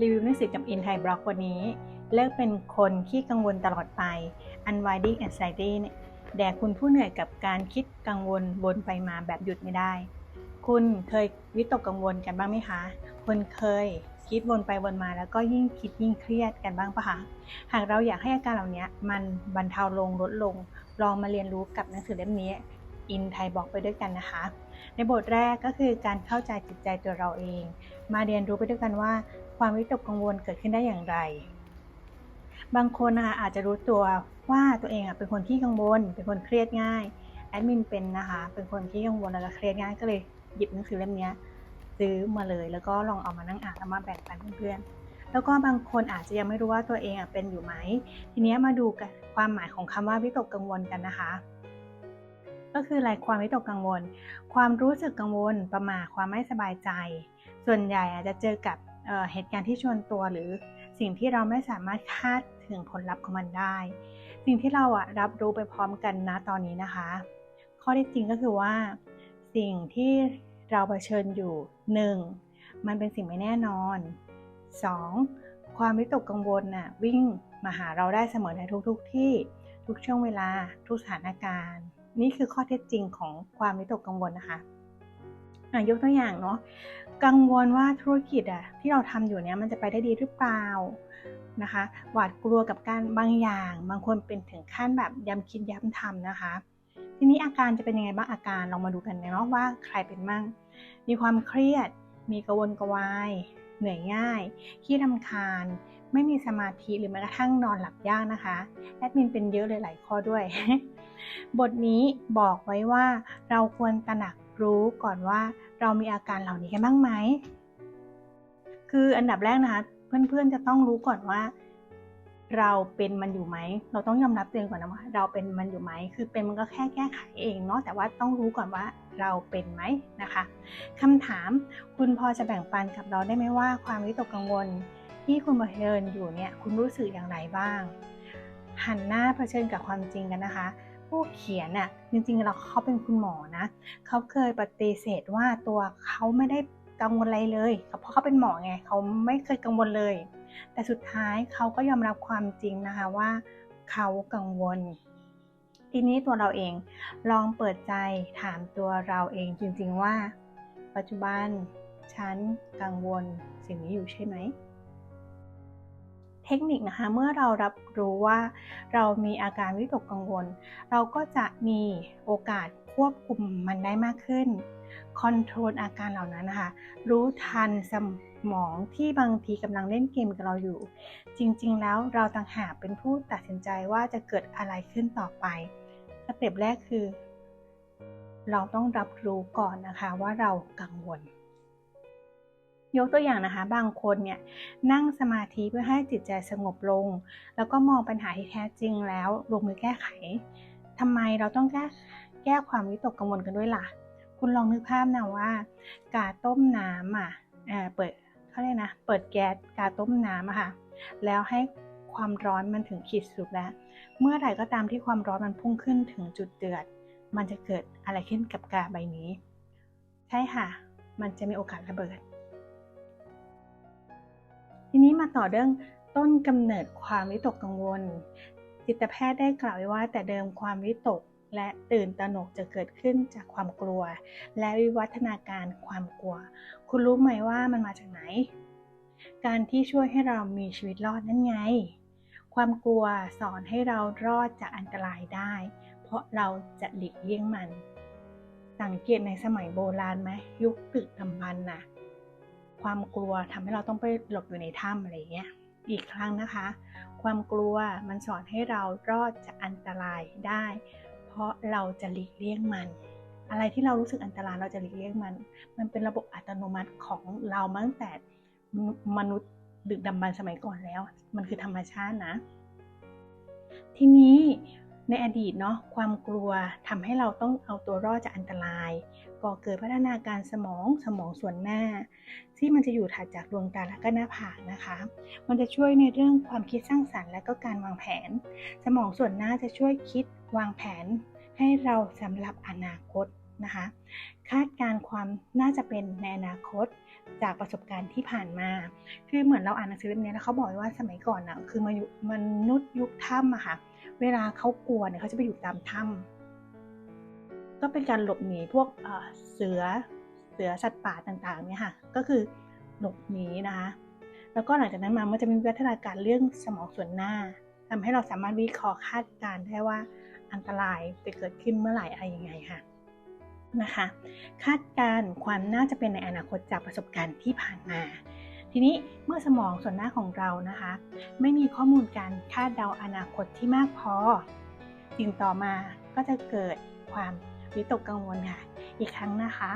รีวิวหนังสือกับอินไทยบล็อกวันนี้ เลิกเป็นคนขี้กังวลตลอดไป Unwinding Anxiety เนี่ยแด่คุณผู้เหนื่อยกับการคิดกังวลวนไปมาแบบหยุดไม่ได้ คุณเคยวิตกกังวลกันบ้างไหมคะคุณเคยคิดวนไปวนมาแล้วก็ยิ่งคิดยิ่งเครียดกันบ้างปะคะ หากเราอยากให้อาการเหล่านี้มันบรรเทาลงลดลง ลองมาเรียนรู้กับหนังสือเล่มนี้ อินไทยบอกไปด้วยกันนะคะ ในบทแรกก็คือการเข้าใจจิตใจตัวเราเอง มาเรียนรู้ไปด้วยกันว่า ความวิตกกังวลเกิดขึ้นได้อย่างไร บางคนนะคะอาจจะรู้ตัวว่าตัวเองเป็นคนที่กังวล เป็นคนเครียดง่าย แอดมินเป็นนะคะ เป็นคนที่กังวลแล้วก็เครียดง่ายก็เลยหยิบหนังสือเล่มนี้ซื้อมาเลย แล้วก็ลองเอามานั่งอ่านแล้วมาแบ่งปันเพื่อนๆ แล้วก็บางคนอาจจะยังไม่รู้ว่าตัวเองเป็นอยู่ไหม ทีนี้มาดูกันความหมายของคำว่าวิตกกังวลกันนะคะ ก็คืออะไรความวิตกกังวล ความรู้สึกกังวล ประมาทความไม่สบายใจ ส่วนใหญ่อาจจะเจอกับ เหตุการณ์ที่ชวนตัวหรือสิ่งที่เราไม่สามารถคาดถึงผลลัพธ์ของมันได้ สิ่งที่เราอะรับรู้ไปพร้อมกันนะตอนนี้นะคะ ข้อที่จริงก็คือว่า สิ่งที่เราเผชิญอยู่ 1. มันเป็นสิ่งไม่แน่นอน 2. ความวิตกกังวลน่ะวิ่งมาหาเราได้เสมอในทุกๆทที่ทุกช่วงเวลาทุกสถานการณ์ นี่คือข้อเท็จจริงของความวิตกกังวลนะคะยกตัวอย่างเนาะ กังวลว่าธุรกิจอะที่เราทำอยู่เนี้ยมันจะไปได้ดีหรือเปล่านะคะ หวาดกลัวกับการบางอย่าง บางคนเป็นถึงขั้นแบบย้ำคิดย้ำทำนะคะ ทีนี้อาการจะเป็นยังไงบ้างอาการลองมาดูกันเนาะว่าใครเป็นมั่ง มีความเครียด มีกระวนกระวาย เหนื่อยง่ายขี้รำคาญ ไม่มีสมาธิหรือแม้กระทั่งนอนหลับยากนะคะแอดมินเป็นเยอะเลยหลายข้อด้วย บทนี้บอกไว้ว่าเราควรตระหนักรู้ก่อนว่า เรามีอาการเหล่านี้กันบ้างไหม คืออันดับแรกนะคะ เพื่อนๆจะต้องรู้ก่อนว่า เราเป็นมันอยู่ไหม เราต้องยอมรับตัวเองก่อนนะว่าเราเป็นมันอยู่ไหม คือเป็นมันก็แค่แก้ไขเองเนาะ แต่ว่าต้องรู้ก่อนว่าเราเป็นไหมนะคะคำถามคุณพอจะแบ่งปันกับเราได้ไหมว่า ความวิตกกังวลที่คุณเผชิญอยู่เนี่ย คุณรู้สึกอย่างไรบ้าง หันหน้าเผชิญกับความจริงกันนะคะ ผู้เขียนน่ะจริงๆเราเขาเป็นคุณหมอนะเขาเคยปฏิเสธว่าตัวเขาไม่ได้กังวลอะไรเลย เพราะเขาเป็นหมอไงเขาไม่เคยกังวลเลย แต่สุดท้ายเขาก็ยอมรับความจริงนะคะว่าเขากังวล ทีนี้ตัวเราเองลองเปิดใจถามตัวเราเองจริงๆว่า ปัจจุบันฉันกังวลสิ่งนี้อยู่ใช่ไหม เทคนิคนะคะ เมื่อเรารับรู้ว่าเรามีอาการวิตกกังวล เราก็จะมีโอกาสควบคุมมันได้มากขึ้นคอนโทรลอาการเหล่านั้นนะคะรู้ทันสมองที่บางทีกำลังเล่นเกมกับเราอยู่ จริงๆ แล้วเราต่างหากเป็นผู้ตัดสินใจว่าจะเกิดอะไรขึ้นต่อไปสเต็ปแรกคือ เราต้องรับรู้ก่อนนะคะว่าเรากังวล ยกตัวอย่างนะคะ บางคนเนี่ยนั่งสมาธิเพื่อให้จิตใจสงบลง แล้วก็มองปัญหาที่แท้จริงแล้วลงมือแก้ไขทำไมเราต้องแก้แก้ความวิตกกังวลกันด้วยล่ะ คุณลองนึกภาพนะว่า กาต้มน้ำอะเปิดเขาเรียกนะ เปิดแก๊สกาต้มน้ำอะค่ะ แล้วให้ความร้อนมันถึงขีดสุดแล้ว เมื่อไหร่ก็ตามที่ความร้อนมันพุ่งขึ้นถึงจุดเดือด มันจะเกิดอะไรขึ้นกับกาใบนี้ ใช่ค่ะ มันจะมีโอกาสระเบิด ทีนี้มาต่อเรื่องต้นกำเนิดความวิตกกังวล จิตแพทย์ได้กล่าวไว้ว่า แต่เดิมความวิตกและตื่นตระหนกจะเกิดขึ้นจากความกลัว และวิวัฒนาการความกลัว คุณรู้ไหมว่ามันมาจากไหน การที่ช่วยให้เรามีชีวิตรอดนั่นไง ความกลัวสอนให้เรารอดจากอันตรายได้ เพราะเราจะหลีกเลี่ยงมัน สังเกตในสมัยโบราณไหมยุคตึกดำบรรน่ะ ความกลัวทำให้เราต้องไปหลบอยู่ในถ้ำอะไรเงี้ย อีกครั้งนะคะ ความกลัวมันสอนให้เรารอดจากอันตรายได้ เพราะเราจะหลีกเลี่ยงมัน อะไรที่เรารู้สึกอันตรายเราจะหลีกเลี่ยงมัน มันเป็นระบบอัตโนมัติของเรามาตั้งแต่มนุษย์ดึกดำบรรสมัยก่อนแล้ว มันคือธรรมชาตินะ ทีนี้ในอดีตเนาะความกลัวทำให้เราต้องเอาตัวรอดจากอันตราย ก่อเกิดพัฒนาการสมองสมองส่วนหน้า ที่มันจะอยู่ถัดจากดวงตาและก็หน้าผากนะคะ มันจะช่วยในเรื่องความคิดสร้างสรรค์และก็การวางแผน สมองส่วนหน้าจะช่วยคิดวางแผน ให้เราสำหรับอนาคตนะคะ คาดการณ์ความน่าจะเป็นในอนาคตจากประสบการณ์ที่ผ่านมา คือเหมือนเราอ่านหนังสือเล่มนี้แล้วเขาบอกว้ว่าสมัยก่อนนะคือมายุมนุษย์ยุคถ้ำอะค่ะ เวลาเขากลัวเนี่ยเขาจะไปอยู่ตามถ้ำ ก็เป็นการหลบหนีพวกเสือเสือสัตว์ป่าต่างๆเนี่ยค่ะ ก็คือหลบหนีนะคะ แล้วก็หลังจากนั้นมามันจะมีวิวัฒนาการเรื่องสมองส่วนหน้าทำให้เราสามารถวิเคราะห์คาดการณ์ได้ว่าอันตรายจะเกิดขึ้นเมื่อไหร่อะไรยังไงค่ะนะคะ คาดการณ์ความน่าจะเป็นในอนาคตจากประสบการณ์ที่ผ่านมา ทีนี้เมื่อสมองส่วนหน้าของเรานะคะ ไม่มีข้อมูลการคาดเดาอนาคตที่มากพอสิ่งต่อมาก็จะเกิดความ วิตกกังวลค่ะ อีกครั้งนะคะ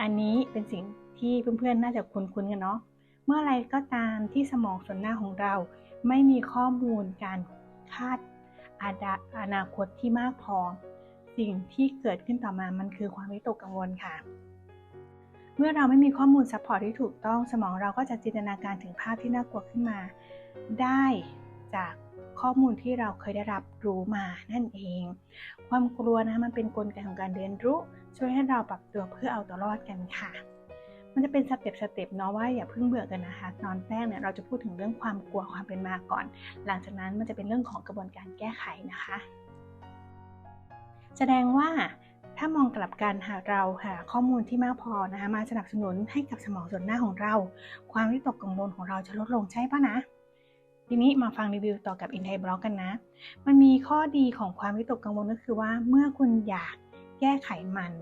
อันนี้เป็นสิ่งที่เพื่อนๆ น่าจะคุ้นๆกันเนาะ เมื่อไรก็ตามที่สมองส่วนหน้าของเรา ไม่มีข้อมูลการคาดอาดาอนาคตที่มากพอ สิ่งที่เกิดขึ้นต่อมามันคือความวิตกกังวลค่ะ เมื่อเราไม่มีข้อมูลซัพพอร์ตที่ถูกต้อง สมองเราก็จะจินตนาการถึงภาพที่น่ากลัวขึ้นมา ได้จาก ข้อมูลที่เราเคยได้รับรู้มานั่นเอง ความกลัวนะมันเป็นนกลไกของการเรียนรู้ ช่วยให้เราปรับตัวเพื่อเอาตัวรอดกันค่ะ มันจะเป็นสเต็ปสเต็ปเนาะว่าอย่าเพิ่งเบื่อกันนะคะตอนแรกเนี่ยเราจะพูดถึงเรื่องความกลัวความเป็นมาก่อน หลังจากนั้นมันจะเป็นเรื่องของกระบวนการแก้ไขนะคะ แสดงว่าถ้ามองกลับกันหากเราหาข้อมูลที่มากพอนะคะมาสนับสนุนให้กับสมองส่วนหน้าของเรา ความวิตกกังวลของเราจะลดลงใช่ปะนะ ทีนี้มาฟังรีวิวต่อกับ In Thai Blog กันนะ มันมีข้อดีของความวิตกกังวลก็คือว่าเมื่อคุณอยากแก้ไขมัน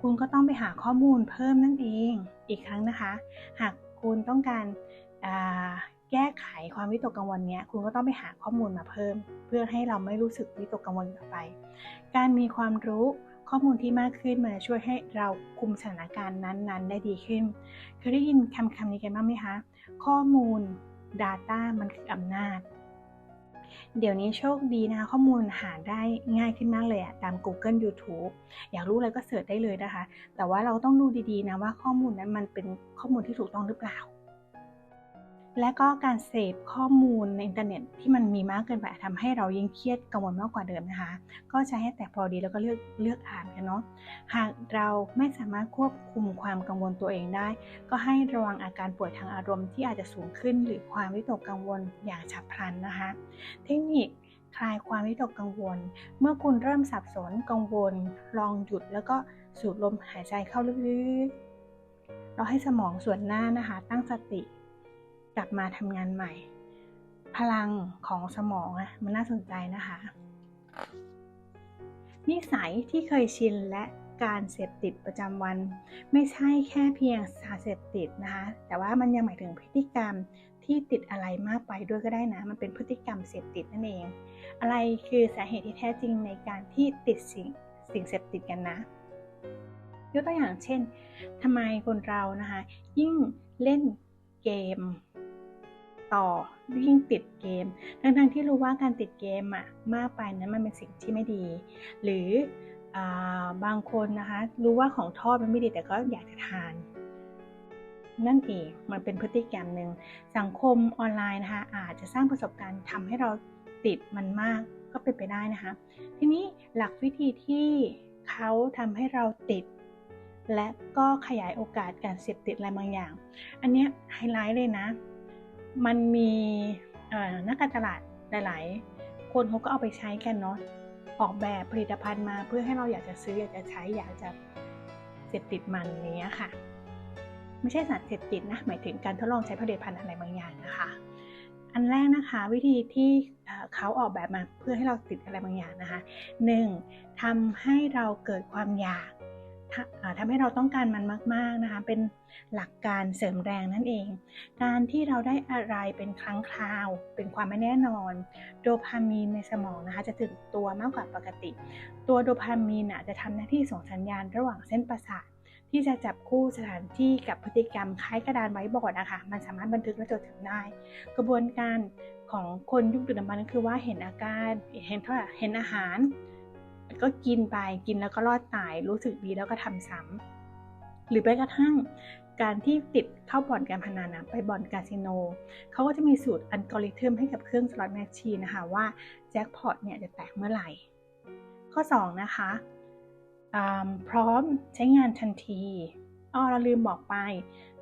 คุณก็ต้องไปหาข้อมูลเพิ่มนั่นเอง อีกครั้งนะคะ หากคุณต้องการแก้ไขความวิตกกังวลเนี้ยคุณก็ต้องไปหาข้อมูลมาเพิ่ม เพื่อให้เราไม่รู้สึกวิตกกังวลต่อไป การมีความรู้ข้อมูลที่มากขึ้นมันจะช่วยให้เราคุมสถานการณ์นั้นๆ ได้ดีขึ้น เคยได้ยินคำคำนี้กันบ้างไหมคะ ข้อมูล Data มันคืออำนาจ เดี๋ยวนี้โชคดีนะข้อมูลหาได้ง่ายขึ้นมากเลยอะตาม Google YouTube อยากรู้อะไรก็เสิร์ชได้เลยนะคะ แต่ว่าเราต้องดูดีๆนะว่าข้อมูลนั้นมันเป็นข้อมูลที่ถูกต้องหรือเปล่า และก็การเสพข้อมูลในอินเทอร์เน็ตที่มันมีมากเกินไปทำให้เรายิ่งเครียดกังวลมากกว่าเดิมนะคะ ก็ใช้ให้แต่พอดีแล้วก็เลือกเลือกอ่านกันเนาะหากเราไม่สามารถควบคุมความกังวลตัวเองได้ ก็ให้ระวังอาการป่วยทางอารมณ์ที่อาจจะสูงขึ้น หรือความวิตกกังวลอย่างฉับพลันนะคะ เทคนิคคลายความวิตกกังวล เมื่อคุณเริ่มสับสนกังวล ลองหยุดแล้วก็สูดลมหายใจเข้าลึกๆเราให้สมองส่วนหน้านะคะตั้งสติ กลับมาทำงานใหม่ พลังของสมองอะมันน่าสนใจนะคะ นิสัยที่เคยชินและการเสพติดประจำวัน ไม่ใช่แค่เพียงสารเสพติดนะคะ แต่ว่ามันยังหมายถึงพฤติกรรมที่ติดอะไรมากไปด้วยก็ได้นะ มันเป็นพฤติกรรมเสพติดนั่นเอง อะไรคือสาเหตุที่แท้จริงในการที่ติดสิ่งสิ่งเสพติดกันนะยกตัวอย่างเช่นทำไมคนเรานะคะ ยิ่งเล่นเกม ต่อยิ่งติดเกม ทั้งๆที่รู้ว่าการติดเกมอะมากไปนั้นมันเป็นสิ่งที่ไม่ดี หรืออบางคนนะคะรู้ว่าของทอดมันไม่ดีแต่ก็อยากจะทาน นั่นเองมันเป็นพฤติกรรมหนึ่งสังคมออนไลน์นะคะอาจจะสร้างประสบการณ์ทำให้เราติดมันมากก็เป็นไปได้นะคะ ทีนี้หลักวิธีที่เขาทำให้เราติด และก็ขยายโอกาสการเสพติดอะไรบางอย่าง อันเนี้ยไฮไลท์เลยนะ มันมีนักการตลาดหลาย ๆ คนเขาก็เอาไปใช้กันเนาะออกแบบผลิตภัณฑ์มาเพื่อให้เราอยากจะซื้ออยากจะใช้อยากจะเสพติดมันอย่างเงี้ยค่ะ ไม่ใช่สารเสพติดนะหมายถึงการทดลองใช้ผลิตภัณฑ์อะไรบางอย่างนะคะ อันแรกนะคะวิธีที่เขาออกแบบมาเพื่อให้เราติดอะไรบางอย่างนะคะหนึ่งทำให้เราเกิดความอยาก ทำให้เราต้องการมันมาก ๆนะคะ เป็นหลักการเสริมแรงนั่นเอง การที่เราได้อะไรเป็นครั้งคราว เป็นความไม่แน่นอน โดพามีนในสมองนะคะจะถึงตัวมากกว่าปกติ ตัวโดพามีนจะทำหน้าที่ส่งสัญญาณระหว่างเส้นประสาทที่จะจับคู่สถานที่กับพฤติกรรมคล้ายกระดานไว้บอร์ดนะคะมันสามารถบันทึกและจดจำได้ กระบวนการของคนยุคดึกดำบรรพ์ก็คือว่าเห็นอาการเห็นเท่าเห็นอาหาร ก็กินไปกินแล้วก็รอดตาย รู้สึกดีแล้วก็ทำซ้ำหรือไปกระทั่งการที่ติดเข้าบ่อนการพนันนะไปบ่อนคาสิโนเขาก็จะมีสูตรอัลกอริทึมให้กับเครื่องสล็อตแมชชีนนะคะว่าแจ็คพอตเนี่ยจะแตกเมื่อไหร่ ข้อ 2 นะคะพร้อมใช้งานทันทีอ้อเราลืมบอกไป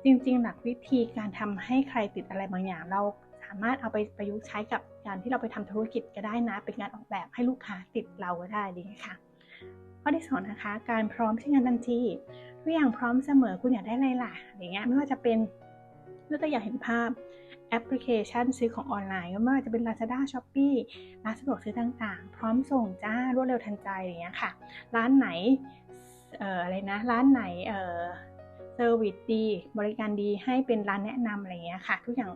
จริงๆ หลักวิธีการทำให้ใครติดอะไรบางอย่างเรา สามารถเอาไปประยุกต์ใช้กับการที่เราไปทำธุรกิจก็ได้นะ เป็นการออกแบบให้ลูกค้าติดเราก็ได้ดีค่ะ ข้อที่สองนะคะ การพร้อมใช้งานทันทีทุกอย่างพร้อมเสมอคุณอยากได้อะไรล่ะอย่างเงี้ยไม่ว่าจะเป็นยกตัวอย่างเห็นภาพแอปพลิเคชันซื้อของออนไลน์ก็ไม่ว่าจะเป็น Lazada, Shopee ร้านสะดวกซื้อต่างๆ พร้อมส่งจ้ารวดเร็วทันใจอย่างเงี้ยค่ะ ร้านไหนเอ่ออะไรนะร้านไหนเอ่อเซอร์วิสดี บริการดีให้เป็นร้านแนะนำอะไรเงี้ยค่ะ ทุกอย่าง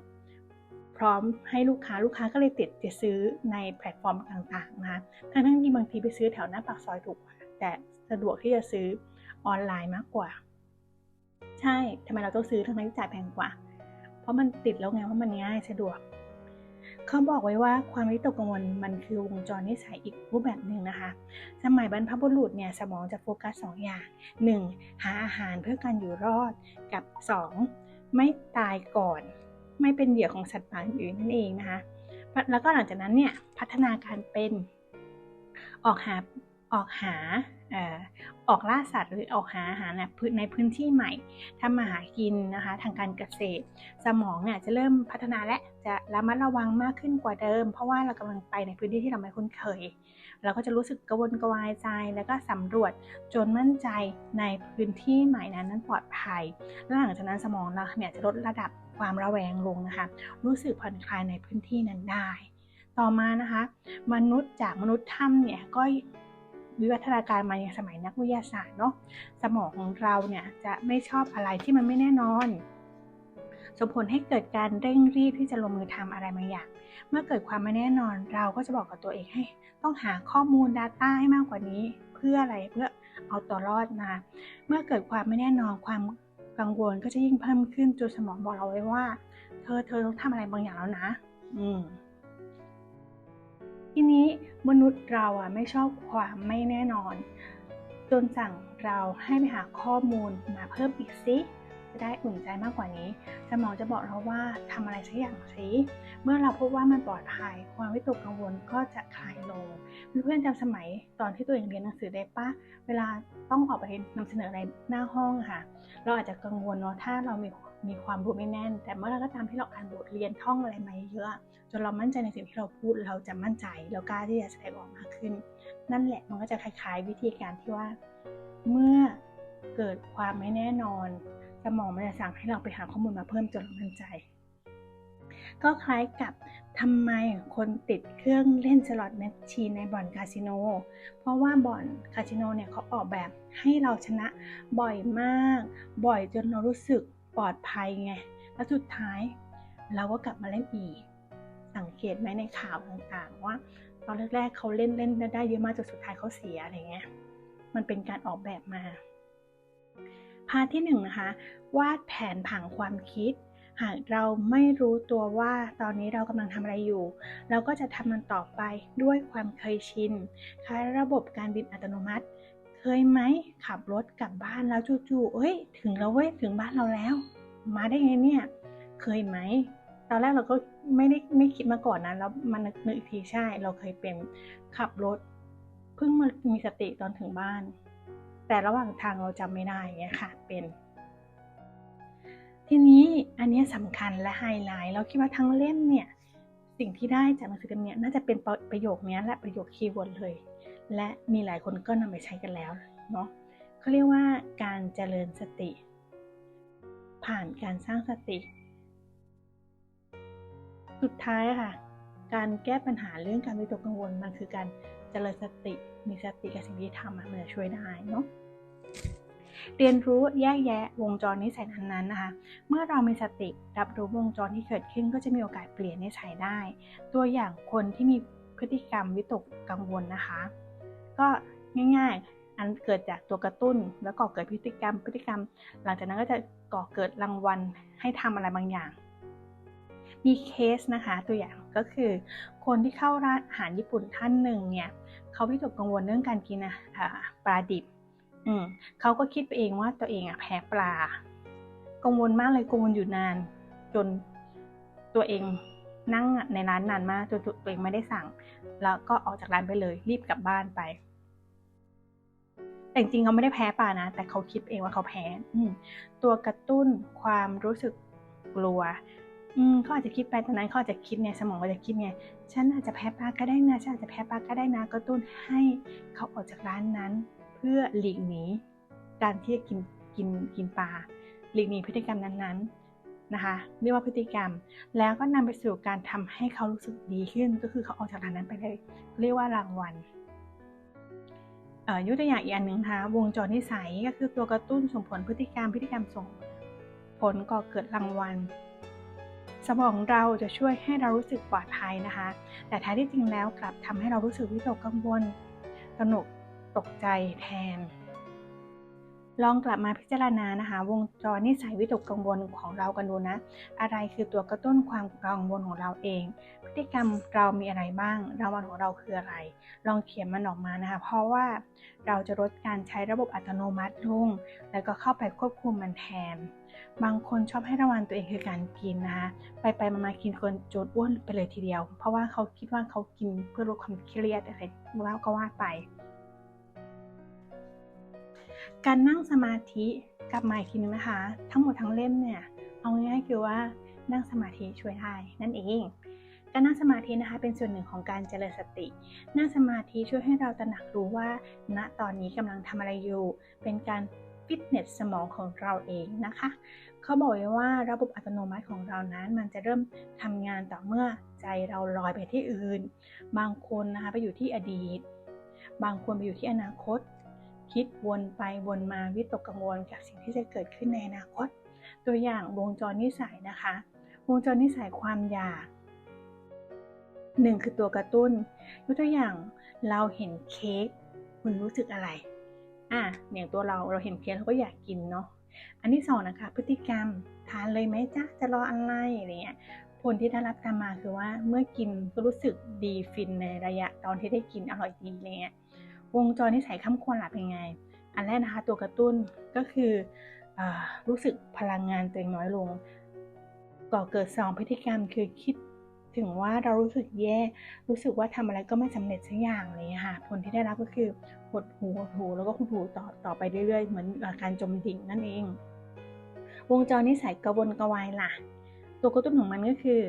พร้อมให้ลูกค้าลูกค้าก็เลยติดจะซื้อในแพลตฟอร์มต่างๆนะคะทั้งที่บางทีไปซื้อแถวหน้าปากซอยถูกกว่าแต่สะดวกที่จะซื้อออนไลน์มากกว่า ใช่ทำไมเราต้องซื้อทั้งที่จ่ายแพงกว่า เพราะมันติดแล้วไงว่ามันง่ายสะดวกเขาบอกไว้ว่าความวิตกกังวลมันคือวงจรนิสัยอีกรูปแบบหนึ่งนะคะ สมัยบรรพบุรุษเนี่ยสมองจะโฟกัส 2 อย่าง 1. หาอาหารเพื่อการอยู่รอดกับ 2. ไม่ตายก่อน ไม่เป็นเหยื่อของสัตว์ป่าอื่นนั่นเองนะคะ แล้วก็หลังจากนั้นเนี่ยพัฒนาการเป็นออกหาออกหาออกล่าสัตว์หรือออกหาอาหารในพื้นที่ใหม่ทำมาหากินนะคะทางการเกษตร สมองเนี่ยจะเริ่มพัฒนาและจะระมัดระวังมากขึ้นกว่าเดิม เพราะว่าเรากำลังไปในพื้นที่ที่เราไม่คุ้นเคย เราก็จะรู้สึกกระวนกระวายใจ แล้วก็สำรวจจนมั่นใจในพื้นที่ใหม่นั้นนั้นปลอดภัย และหลังจากนั้นสมองเราเนี่ยจะลดระดับ ความระแวงลงนะคะ รู้สึกผ่อนคลายในพื้นที่นั้นได้ ต่อมานะคะ มนุษย์จากมนุษย์ถ้ำเนี่ยก็วิวัฒนาการมาในสมัยนักวิทยาศาสตร์เนาะสมองของเราเนี่ยจะไม่ชอบอะไรที่มันไม่แน่นอนส่งผลให้เกิดการเร่งรีบที่จะลงมือทำอะไรบางอย่าง เมื่อเกิดความไม่แน่นอนเราก็จะบอกกับตัวเองให้ ต้องหาข้อมูล Data ให้มากกว่านี้ เพื่ออะไรเพื่อเอาตัวรอดนะ เมื่อเกิดความไม่แน่นอนความ กังวลก็จะยิ่งเพิ่มขึ้นจนสมองบอกเราไว้ว่า เธอเธอต้องทำอะไรบางอย่างแล้วนะ อืมทีนี้มนุษย์เราอะไม่ชอบความไม่แน่นอน จนสั่งเราให้ไปหาข้อมูลมาเพิ่มอีกซิ จะได้อุ่นใจมากกว่านี้ สมองจะบอกเราว่าทำอะไรสักอย่างสิเมื่อเราพบว่ามันปลอดภัย ความวิตกกังวลก็จะคลายลงเพื่อนจำสมัยตอนที่ตัวเองเรียนหนังสือได้ปะเวลาต้องออกไปนำเสนออะไรหน้าห้องค่ะ เราอาจจะกังวลเนาะถ้าเรามีมีความรู้ไม่แน่น แต่เมื่อเราก็ตามที่เราอ่านบทเรียนท่องอะไรมาเยอะจนเรามั่นใจในสิ่งที่เราพูดเราจะมั่นใจแล้วกล้าที่จะแสดงออกมากขึ้น นั่นแหละมันก็จะคล้ายๆ วิธีการที่ว่า เมื่อเกิดความไม่แน่นอน สมองมันจะสั่งให้เราไปหาข้อมูลมาเพิ่มจนเรามั่นใจ ก็คล้ายกับทำไมคนติดเครื่องเล่นสล็อตแมชชีนในบ่อนคาสิโน เพราะว่าบ่อนคาสิโนเนี่ยเขาออกแบบให้เราชนะบ่อยมาก บ่อยจนเรารู้สึกปลอดภัยไง แล้วสุดท้ายเราก็กลับมาเล่นอีก สังเกตไหมในข่าวต่างๆ ว่า ตอนแรกๆเขาเล่นเล่นได้เยอะมากจนสุดท้ายเขาเสียอะไรเงี้ย มันเป็นการออกแบบมา พาทที่1นนะคะ วาดแผนผังความคิด หากเราไม่รู้ตัวว่าตอนนี้เรากำลังทำอะไรอยู่ เราก็จะทำมันต่อไปด้วยความเคยชินคล้ายระบบการบินอัตโนมัติ เคยไหมขับรถกลับบ้านแล้วจู่ๆเอ้ย ถึงแล้วเว้ยถึงบ้านเราแล้ว มาได้ไงเนี่ย เคยไหมตอนแรกเราก็ไม่ได้ไม่คิดมาก่อนนะแล้วมันนึกอีกทีใช่ เราเคยเป็นขับรถเพิ่งมามีสติตอนถึงบ้าน แต่ระหว่างทางเราจำไม่ได้เงี้ยค่ะ เป็น ทีนี้อันนี้สำคัญและไฮไลท์ เราคิดว่าทั้งเล่มเนี่ย สิ่งที่ได้จากหนังสือเล่มนี้น่าจะเป็นประโยคนี้และประโยคคีย์เวิร์ดเลย และมีหลายคนก็นำไปใช้กันแล้วเนาะเขาเรียกว่าการเจริญสติ ผ่านการสร้างสติ สุดท้ายค่ะ การแก้ปัญหาเรื่องการวิตกกังวลมันคือการเจริญสติมีสติกับสิ่งที่ทำมันจะช่วยได้เนาะ เรียนรู้แยกแยะวงจรนิสัยนั้นๆนะคะ เมื่อเรามีสติรับรู้วงจรที่เกิดขึ้นก็จะมีโอกาสเปลี่ยนนิสัยได้ ตัวอย่างคนที่มีพฤติกรรมวิตกกังวลนะคะ ก็ง่ายๆ อันเกิดจากตัวกระตุ้น แล้วก่อเกิดพฤติกรรมพฤติกรรม หลังจากนั้นก็จะก่อเกิดรางวัลให้ทำอะไรบางอย่าง มีเคสนะคะตัวอย่างก็คือ คนที่เข้าร้านอาหารญี่ปุ่นท่านหนึ่งเนี่ยเขาวิตกกังวลเรื่องการกินปลาดิบ อืมเขาก็คิดไปเองว่าตัวเองอะแพ้ปลา กังวลมากเลยกังวลอยู่นาน จนตัวเองนั่งในร้านนานมากจนตัวเองไม่ได้สั่ง แล้วก็ออกจากร้านไปเลย รีบกลับบ้านไป แต่จริงเขาไม่ได้แพ้ปลานะ แต่เขาคิดเองว่าเขาแพ้อืตัวกระตุ้นความรู้สึกกลัวอืมเขาอาจจะคิดไปตอนนั้นเขาอาจจะคิดไงสมองเขาจะคิดไงฉันอาจจะแพ้ปลาก็ได้นะฉันอาจจะแพ้ปลาก็ได้นะกระตุ้นให้เขาออกจากร้านนั้น พื่อหลีกหนีการที่จะกินกินกินปลาหลีกหนีพฤติกรรมนั้นๆนะคะเรียกว่าพฤติกรรม แล้วก็นำไปสู่การทำให้เขารู้สึกดีขึ้นก็คือเขาออกจากร้านนั้นไปเลยเรียกว่ารางวัลยุตัวอย่างอีกอันหนึ่งนะคะวงจรนิสัยก็คือตัวกระตุ้นส่งผลพฤติกรรมพฤติกรรมส่งผลก่อเกิดรางวัล สมองเราจะช่วยให้เรารู้สึกปลอดภัยนะคะ แต่แท้ที่จริงแล้วกลับทำให้เรารู้สึกวิตกกังวลตนก ตกใจแทน ลองกลับมาพิจารณานะคะ วงจรนิสัยวิตกกังวลของเรากันดูนะ อะไรคือตัวกระตุ้นความกังวลของเราเอง พฤติกรรมเรามีอะไรบ้างรางวัลของเราคืออะไร ลองเขียนมันออกมานะคะ เพราะว่าเราจะลดการใช้ระบบอัตโนมัติลงแล้วก็เข้าไปควบคุมมันแทน บางคนชอบให้รางวัลตัวเองคือการกินนะคะไปไปมามากินคนจดอ้วนไปเลยทีเดียว เพราะว่าเขาคิดว่าเขากินเพื่อลดความเครียดอะไรแล้วก็ว่าไป การนั่งสมาธิกลับมาอีกทีนึงนะคะ ทั้งหมดทั้งเล่มเนี่ยเอาง่ายๆคือว่านั่งสมาธิช่วยได้นั่นเองการนั่งสมาธินะคะเป็นส่วนหนึ่งของการเจริญสติ นั่งสมาธิช่วยให้เราตระหนักรู้ว่า ณตอนนี้กำลังทำอะไรอยู่ เป็นการฟิตเนสสมองของเราเองนะคะ เขาบอกไว้ว่าระบบอัตโนมัติของเรานั้น มันจะเริ่มทำงานต่อเมื่อใจเราลอยไปที่อื่น บางคนนะคะไปอยู่ที่อดีต บางคนไปอยู่ที่อนาคต คิดวนไปวนมาวิตกกังวลกับสิ่งที่จะเกิดขึ้นในอนาคต ตัวอย่างวงจรนิสัยนะคะ วงจรนิสัยความอยากหนึ่งคือตัวกระตุ้นยกตัวอย่างเราเห็นเค้กคุณรู้สึกอะไรอะอย่างตัวเราเราเห็นเค้กเราก็อยากกินเนาะอันที่สองนะคะ พฤติกรรมทานเลยไหมจ๊ะจะรออะไรอะไรเงี้ยผลที่ได้รับตามมาคือว่าเมื่อกินก็รู้สึกดีฟินในระยะตอนที่ได้กินอร่อยดีอะไรเงี้ย วงจรนิสัยข้ามควรหลับยังไง อันแรกนะคะตัวกระตุ้นก็คืออรู้สึกพลังงานตัวเองน้อยลง ก่อเกิดสองพฤติกรรมคือคิดถึงว่าเรารู้สึกแย่ รู้สึกว่าทำอะไรก็ไม่สำเร็จสักอย่างเลยค่ะ ผลที่ได้รับก็คือหดหูหดหูแล้วก็หดหูต่อต่อไปเรื่อยๆ เหมือนการจมดิ่งนั่นเอง วงจรนิสัยกระวนกระวายล่ะ ตัวกระตุ้นของมันก็คือ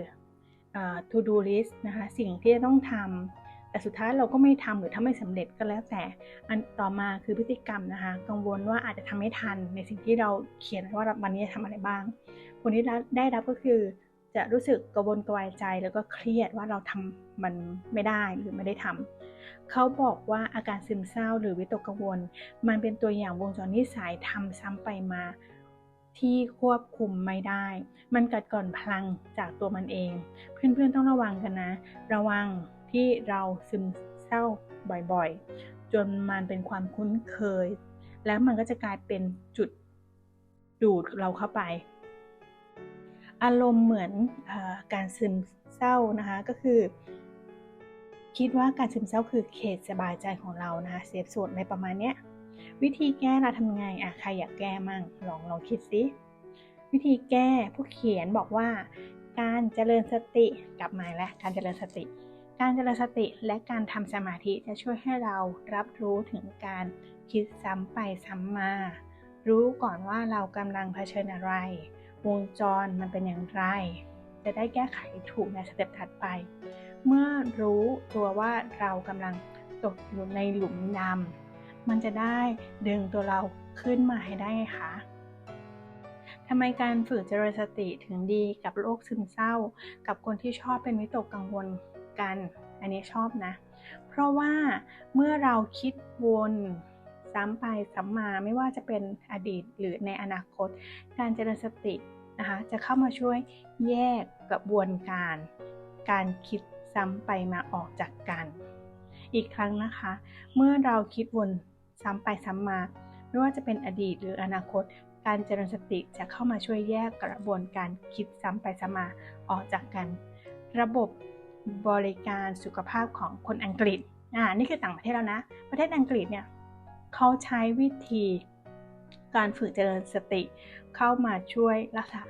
to do list นะคะ สิ่งที่จะต้องทำ แต่สุดท้ายเราก็ไม่ทำหรือทำไม่สำเร็จก็แล้วแต่ อันต่อมาคือพฤติกรรมนะคะ กังวลว่าอาจจะทำไม่ทันในสิ่งที่เราเขียนว่าวันนี้จะทำอะไรบ้าง ผลที่ได้รับก็คือ จะรู้สึกกระวนกระวายใจแล้วก็เครียดว่าเราทำมันไม่ได้หรือไม่ได้ทำเขาบอกว่าอาการซึมเศร้าหรือวิตกกังวล มันเป็นตัวอย่างวงจรนิสัยทำซ้ำไปมาที่ควบคุมไม่ได้ มันกัดก่อนพลังจากตัวมันเอง เพื่อนๆต้องระวังกันนะ ระวัง ที่เราซึมเศร้าบ่อยๆ จนมันเป็นความคุ้นเคย แล้วมันก็จะกลายเป็นจุดดูดเราเข้าไป อารมณ์เหมือนอการซึมเศร้านะคะก็คือ คิดว่าการซึมเศร้าคือเขตสบายใจของเรานะคะเซฟโซนในประมาณเนี้ยวิธีแก้เราทำไงอะใครอยากแก้มั่งลองลองคิดสิวิธีแก้ผู้เขียนบอกว่าการเจริญสติกลับมาแล้วการเจริญสติ การเจริญสติและการทำสมาธิจะช่วยให้เรารับรู้ถึงการคิดซ้ำไปซ้ำมา รู้ก่อนว่าเรากำลังเผชิญอะไร วงจรมันเป็นอย่างไร จะได้แก้ไขถูกในสเต็ปถัดไป เมื่อรู้ตัวว่าเรากำลังตกอยู่ในหลุมดำมันจะได้ดึงตัวเราขึ้นมาให้ได้ไงคะทำไมการฝึกเจริญสติถึงดีกับโรคซึมเศร้า กับคนที่ชอบเป็นวิตกกังวล กัน อันนี้ชอบนะ เพราะว่าเมื่อเราคิดวนซ้ำไปซ้ำมาไม่ว่าจะเป็นอดีตหรือในอนาคต การเจริญสตินะคะจะเข้ามาช่วยแยกกระบวนการ การคิดซ้ำไปมาออกจากกัน อีกครั้งนะคะ เมื่อเราคิดวนซ้ำไปซ้ำมา ไม่ว่าจะเป็นอดีตหรืออนาคต การเจริญสติจะเข้ามาช่วยแยกกระบวนการคิดซ้ำไปซ้ำมาออกจากกัน ระบบ บริการสุขภาพของคนอังกฤษอ่านี่คือต่างประเทศแล้วนะ ประเทศอังกฤษเนี่ยเขาใช้วิธีการฝึกเจริญสติ เข้ามาช่วยรักษา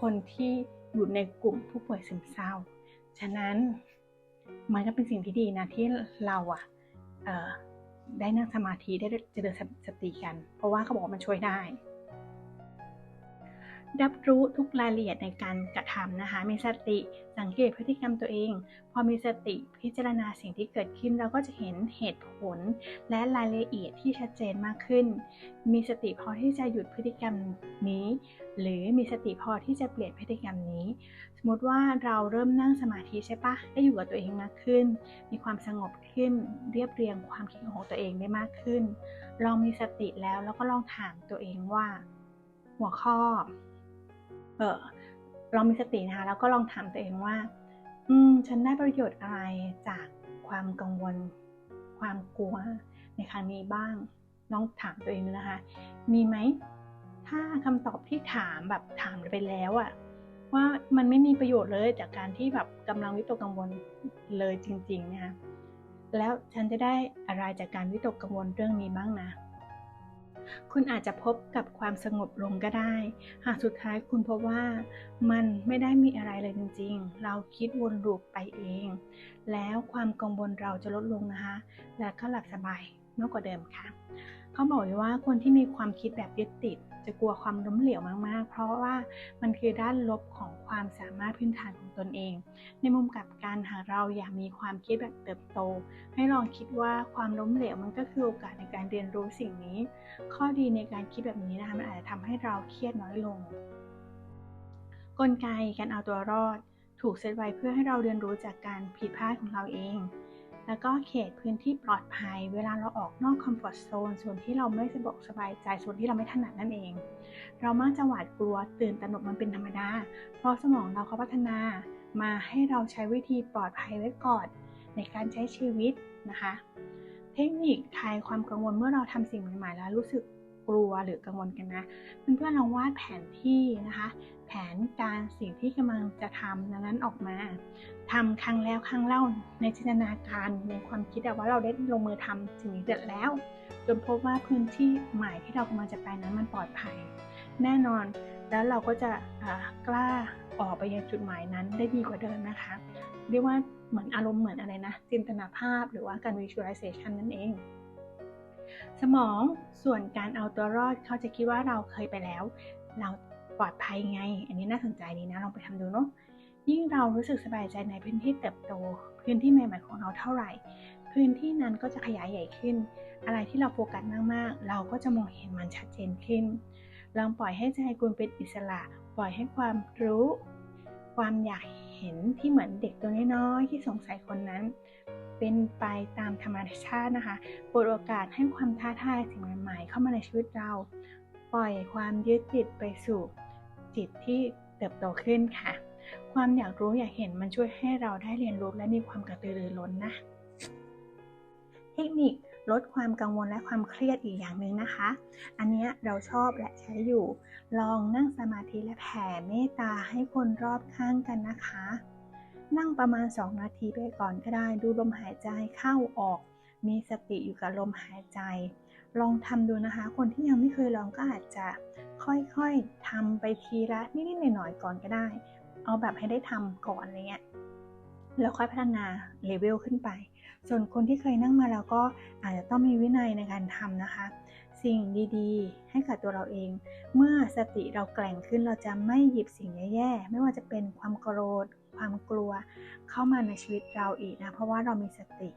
คนที่อยู่ในกลุ่มผู้ป่วยซึมเศร้า ฉะนั้นมันก็เป็นสิ่งที่ดีนะที่เราอะได้นั่งสมาธิได้เจริญสติกัน เพราะว่าเขาบอกว่ามันช่วยได้ รับรู้ทุกรายละเอียดในการกระทำนะคะ มีสติสังเกตพฤติกรรมตัวเอง พอมีสติพิจารณาสิ่งที่เกิดขึ้น เราก็จะเห็นเหตุผล และรายละเอียดที่ชัดเจนมากขึ้น มีสติพอที่จะหยุดพฤติกรรมนี้ หรือมีสติพอที่จะเปลี่ยนพฤติกรรมนี้ สมมติว่าเราเริ่มนั่งสมาธิใช่ปะได้อยู่กับตัวเองมากขึ้น มีความสงบขึ้น เรียบเรียงความคิดของตัวเองได้มากขึ้น ลองมีสติแล้วแล้วก็ลองถามตัวเองว่า หัวข้อ เออลองมีสตินะคะแล้วก็ลองถามตัวเองว่า อืม ฉันได้ประโยชน์อะไรจากความกังวล ความกลัวในครั้งนี้บ้าง ลองถามตัวเองดูนะคะ มีไหม ถ้าคำตอบที่ถามแบบถามไปแล้วอะว่ามันไม่มีประโยชน์เลยจากการที่แบบกำลังวิตกกังวลเลยจริงๆนะคะแล้วฉันจะได้อะไรจากการวิตกกังวลเรื่องนี้บ้างนะ คุณอาจจะพบกับความสงบลงก็ได้ หากสุดท้ายคุณพบว่ามันไม่ได้มีอะไรเลยจริงๆ เราคิดวนลูปไปเอง แล้วความกังวลเราจะลดลงนะคะ และก็หลับสบายมากกว่าเดิมค่ะ เขาบอกว่าคนที่มีความคิดแบบยึดติด จะกลัวความล้มเหลวมาก ๆ เพราะว่ามันคือด้านลบของความสามารถพื้นฐานของตนเอง ในมุมกลับกันหากเราอยากมีความคิดแบบเติบโต ให้ลองคิดว่าความล้มเหลวมันก็คือโอกาสในการเรียนรู้สิ่งนี้ ข้อดีในการคิดแบบนี้นะคะมันอาจจะทำให้เราเครียดน้อยลง กลไกการเอาตัวรอด ถูกเซตไว้เพื่อให้เราเรียนรู้จากการผิดพลาดของเราเอง แล้วก็เขตพื้นที่ปลอดภัย เวลาเราออกนอกคอมฟอร์ทโซนส่วนที่เราไม่สะดวกสบายใจส่วนที่เราไม่ถนัดนั่นเอง เรามักจะหวาดกลัวตื่นตระหนกมันเป็นธรรมดา เพราะสมองเราเขาพัฒนามาให้เราใช้วิธีปลอดภัยไว้ก่อนในการใช้ชีวิตนะคะ เทคนิคคลายความกังวลเมื่อเราทำสิ่งใหม่ๆแล้วรู้สึก กลัวหรือกังวลกันนะเพื่อนๆลองวาดแผนที่นะคะ แผนการสิ่งที่กำลังจะทำนั้นออกมาทำครั้งแล้วครั้งเล่าในจินตนาการในความคิดว่าเราได้ลงมือทำสิ่งนี้เสร็จแล้ว จนพบว่าพื้นที่ใหม่ที่เรากำลังจะไปนั้นมันปลอดภัย แน่นอนแล้วเราก็จะกล้าออกไปยังจุดหมายนั้นได้ดีกว่าเดิมนะคะ เรียกว่าเหมือนอารมณ์เหมือนอะไรนะ จินตนาภาพหรือว่าการ visualization นั่นเอง สมองส่วนการเอาตัวรอดเขาจะคิดว่าเราเคยไปแล้ว เราปลอดภัยไง อันนี้น่าสนใจดีนะลองไปทำดูเนาะยิ่งเรารู้สึกสบายใจในพื้นที่เติบโต พื้นที่ใหม่ๆของเราเท่าไหร่ พื้นที่นั้นก็จะขยายใหญ่ขึ้น อะไรที่เราโฟกัสมากๆ เราก็จะมองเห็นมันชัดเจนขึ้น ลองปล่อยให้ใจคุณเป็นอิสระ ปล่อยให้ความรู้ ความอยาก เห็นที่เหมือนเด็กตัวน้อยๆที่สงสัยคนนั้น เป็นไปตามธรรมชาตินะคะเปิดโอกาสให้ความท้าทายสิ่งใหม่ๆ เข้ามาในชีวิตเรา ปล่อยความยึดติดไปสู่จิตที่เติบโตขึ้นค่ะ ความอยากรู้อยากเห็นมันช่วยให้เราได้เรียนรู้และมีความกระตือรือร้นนะ เทคนิค ลดความกังวลและความเครียดอีกอย่างหนึ่งนะคะ อันนี้เราชอบและใช้อยู่ ลองนั่งสมาธิและแผ่เมตตาให้คนรอบข้างกันนะคะ นั่งประมาณ 2 นาทีไปก่อนก็ได้ ดูลมหายใจเข้าออก มีสติอยู่กับลมหายใจ ลองทำดูนะคะ คนที่ยังไม่เคยลองก็อาจจะค่อยๆทำไปทีละนิดๆหน่อยๆก่อนก็ได้ เอาแบบให้ได้ทำก่อนอะไรเงี้ยแล้วค่อยพัฒนาเลเวลขึ้นไป ส่วนคนที่เคยนั่งมาแล้วก็อาจจะต้องมีวินัยในการทำนะคะ สิ่งดีๆ ให้กับตัวเราเอง เมื่อสติเราแกร่งขึ้นเราจะไม่หยิบสิ่งแย่ๆ ไม่ว่าจะเป็นความโกรธ ความกลัว เข้ามาในชีวิตเราอีกนะ เพราะว่าเรามีสติ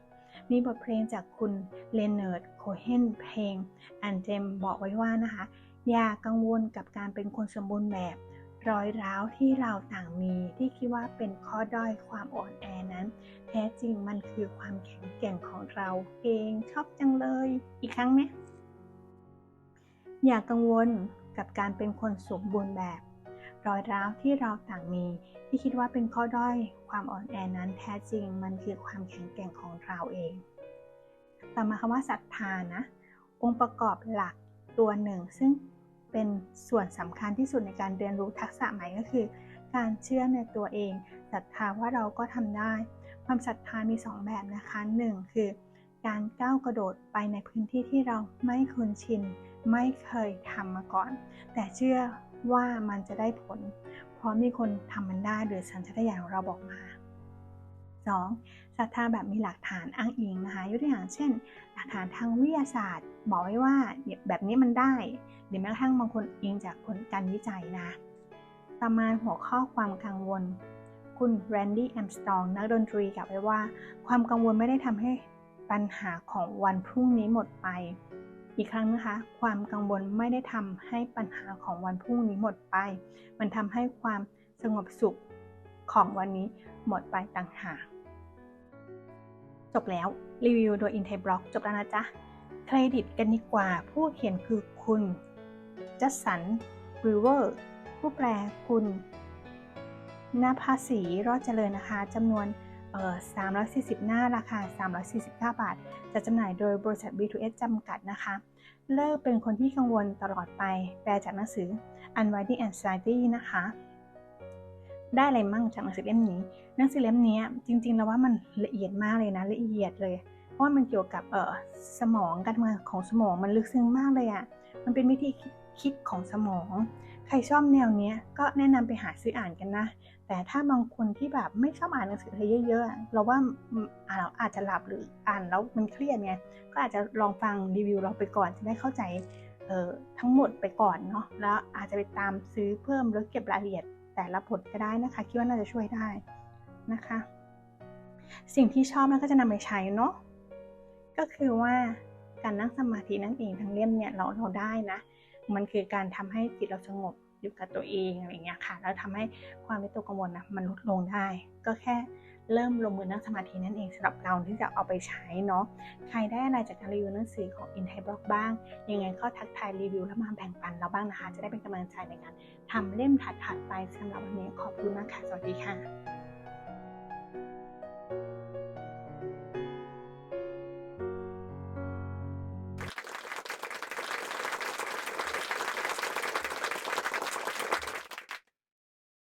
มีบทเพลงจากคุณเลเนิร์ดโคเฮนเพลงอันเจมบอกไว้ว่านะคะอย่ากังวลกับการเป็นคนสมบูรณ์แบบ รอยร้าวที่เราต่างมีที่คิดว่าเป็นข้อด้อยความอ่อนแอนั้น แท้จริงมันคือความแข็งแกร่งของเราเองชอบจังเลยอีกครั้งไหมอย่ากังวลกับการเป็นคนสมบูรณ์แบบ รอยร้าวที่เราต่างมี ที่คิดว่าเป็นข้อด้อยความอ่อนแอนั้น แท้จริงมันคือความแข็งแกร่งของเราเองต่อมาคำว่าศรัทธานะ องค์ประกอบหลักตัวหนึ่งซึ่ง เป็นส่วนสำคัญที่สุดในการเรียนรู้ทักษะใหม่ก็คือ การเชื่อในตัวเองศรัทธาว่าเราก็ทำได้ ความศรัทธามี 2 แบบนะคะหนึ่งคือ การก้าวกระโดดไปในพื้นที่ที่เราไม่คุ้นชิน ไม่เคยทำมาก่อน แต่เชื่อว่ามันจะได้ผล เพราะมีคนทำมันได้หรือสัญชาตญาณของเราบอกมา 2. ศรัทธาแบบมีหลักฐานอ้างอิงนะคะยกตัวอย่างเช่น หลักฐานทางวิทยาศาสตร์ บอกไว้ว่าแบบนี้มันได้ หรือแม้กระทั่งบางคนอิงจากผลการวิจัยนะ ประมาณหัวข้อความกังวล คุณแรนดี้แอมสตองนักดนตรีกล่าวไว้ว่า ความกังวลไม่ได้ทำให้ปัญหาของวันพรุ่งนี้หมดไป อีกครั้งนะคะ ความกังวลไม่ได้ทำให้ปัญหาของวันพรุ่งนี้หมดไป มันทำให้ความสงบสุขของวันนี้หมดไปต่างหากจบแล้ว รีวิวโดย i n t e b l o g จบแล้วนะจ๊ะ เครดิตกันดีกว่าผู้เขียนคือคุณ จัสสันริเวอร์ผู้แปลคุณนาภาษีรอดเจริญนะคะจำนวนเอ่อ340 หน้าราคา 349 บาท จะจำหน่ายโดยบริษัท B2S จำกัดนะคะ เลิกเป็นคนที่กังวลตลอดไป แปลจากหนังสือ Unwinding Anxiety นะคะ ได้อะไรมั่งจากหนังสือเล่มนี้ หนังสือเล่มนี้จริงๆ แล้วว่ามันละเอียดมากเลยนะ ละเอียดเลย เพราะว่ามันเกี่ยวกับเอ่อสมองการทำงานของสมองมันลึกซึ้งมากเลยอะ่ะ มันเป็นวิธีคิด คิดของสมอง ใครชอบแนวเนี้ยก็แนะนำไปหาซื้ออ่านกันนะ แต่ถ้าบางคนที่แบบไม่ชอบอ่านหนังสืออะไรเยอะๆ เราว่าอ่านแล้วอาจจะหลับหรืออ่านแล้วมันเครียดไงก็อาจจะลองฟังรีวิวเราไปก่อนจะได้เข้าใจเออทั้งหมดไปก่อนเนาะแล้วอาจจะไปตามซื้อเพิ่มหรือเก็บรายละเอียดแต่ละบทก็ได้นะคะ คิดว่าน่าจะช่วยได้นะคะ สิ่งที่ชอบแล้วก็จะนำไปใช้เนาะก็คือว่าการนั่งสมาธินั่นเองทั้งเล่มเนี่ยเราเราได้นะ มันคือการทำให้จิตเราสงบอยู่กับตัวเองอะไรเงี้ยค่ะ แล้วทำให้ความวิตกกังวลนะมันลดลงได้ ก็แค่เริ่มลงมือนั่งสมาธินั่นเองสำหรับเราที่จะเอาไปใช้เนาะ ใครได้อะไรจากการรีวิวหนังสือของ i n t e b l o g บ้าง ยังไงก็ทักทายรีวิวแล้วมาแบ่งปันเราบ้างนะคะ จะได้เป็นกำลังใจในการทำเล่มถัดๆไปสำหรับวันนี้ขอบคุณมากค่ะ สวัสดีค่ะ